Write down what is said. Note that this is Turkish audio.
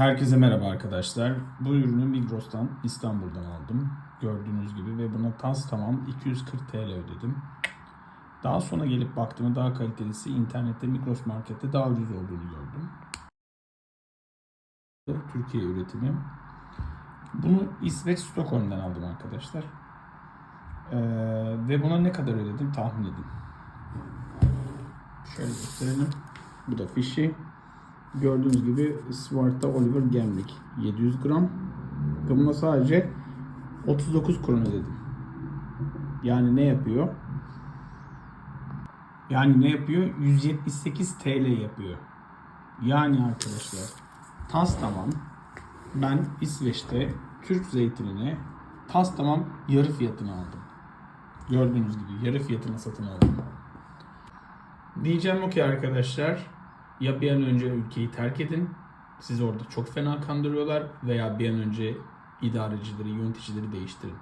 Herkese merhaba arkadaşlar. Bu ürünü Migros'tan İstanbul'dan aldım. Gördüğünüz gibi ve buna tas tamam 240 TL ödedim. Daha sonra gelip baktığımda daha kalitelisi internette Migros Market'te daha ucuz olduğunu gördüm. Türkiye üretimi. Bunu İsveç Stockholm'dan aldım arkadaşlar. Ee, ve buna ne kadar ödedim tahmin edin. Şöyle gösterelim. Bu da fişi. Gördüğünüz gibi Svarta Oliver Gemlik 700 gram. Ve buna sadece 39 kron ödedim. Yani ne yapıyor? Yani ne yapıyor? 178 TL yapıyor. Yani arkadaşlar tas tamam ben İsveç'te Türk zeytinini tas tamam yarı fiyatına aldım. Gördüğünüz gibi yarı fiyatına satın aldım. Diyeceğim o ki arkadaşlar ya bir an önce ülkeyi terk edin. Sizi orada çok fena kandırıyorlar veya bir an önce idarecileri, yöneticileri değiştirin.